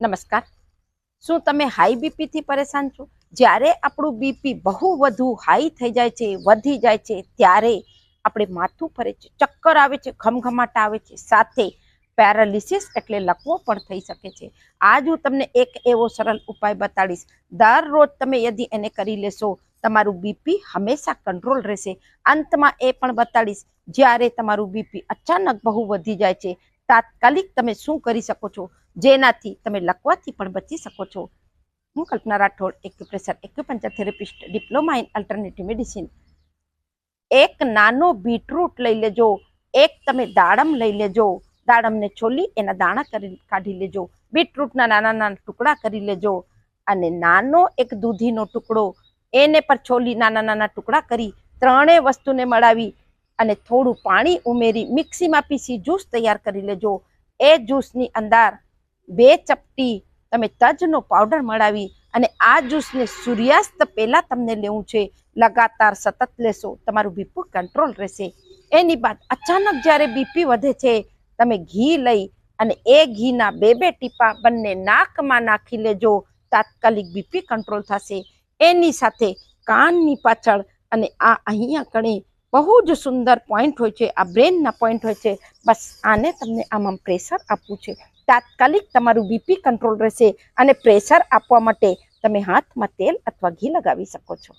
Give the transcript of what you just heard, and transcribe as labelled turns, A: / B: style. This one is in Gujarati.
A: નમસ્કાર. શું તમે હાઈ બીપીથી પરેશાન છો? જ્યારે આપણું બીપી બહુ વધુ હાઈ થઈ જાય છે, વધી જાય છે, ત્યારે આપણે માથું ફરે છે, ચક્કર આવે છે, ઘમઘમાટ આવે છે, સાથે પેરાલિસિસ એટલે લકવો પણ થઈ શકે છે. આજ હું તમને એક એવો સરળ ઉપાય બતાડીશ. દરરોજ તમે યદિ એને કરી લેશો, તમારું બીપી હંમેશા કંટ્રોલ રહેશે. અંતમાં એ પણ બતાડીશ, જ્યારે તમારું બીપી અચાનક બહુ વધી જાય છે, તાત્કાલિક તમે શું કરી શકો છો? જેનાથી તમે લકવાથી પણ બચી શકો છો. હું Kalpana Rathod acupressure acupuncture therapist diploma in alternative medicine એક નાનો બીટરૂટ લઈ લેજો, એક તમે દાડમ લઈ લેજો, દાડમને છોલી એના દાણા કરી કાઢી લેજો બીટરૂટના નાના નાના ટુકડા કરી લેજો, અને નાનો એક દૂધીનો ટુકડો એને પર છોલી નાના નાના ટુકડા કરી ત્રણેય વસ્તુને મળાવી અને થોડું પાણી ઉમેરી મિક્સીમાં પીસી જ્યુસ તૈયાર કરી લેજો. એ જ્યુસની અંદર બે ચપટી તમે તજનો પાવડર મળાવી અને આ જ્યુસને સૂર્યાસ્ત પહેલાં તમને લેવું છે. લગાતાર સતત લેશો, તમારું બીપી કંટ્રોલ રહેશે. એની બાદ અચાનક જ્યારે બીપી વધે છે, તમે ઘી લઈ અને એ ઘીના બે બે ટીપા બંને નાકમાં નાખી લેજો. તાત્કાલિક બીપી કંટ્રોલ થશે. એની સાથે કાનની પાછળ અને આ અહીંયા કણે બહુ જ સુંદર પોઈન્ટ હોય છે, આ બ્રેનના પોઈન્ટ હોય છે. બસ આને તમને આમાં પ્રેશર આપવું છે. તાત્કાલિક તમારું બીપી કંટ્રોલ રહેશે અને પ્રેશર આપવા માટે તમે હાથમાં તેલ અથવા ઘી લગાવી શકો છો.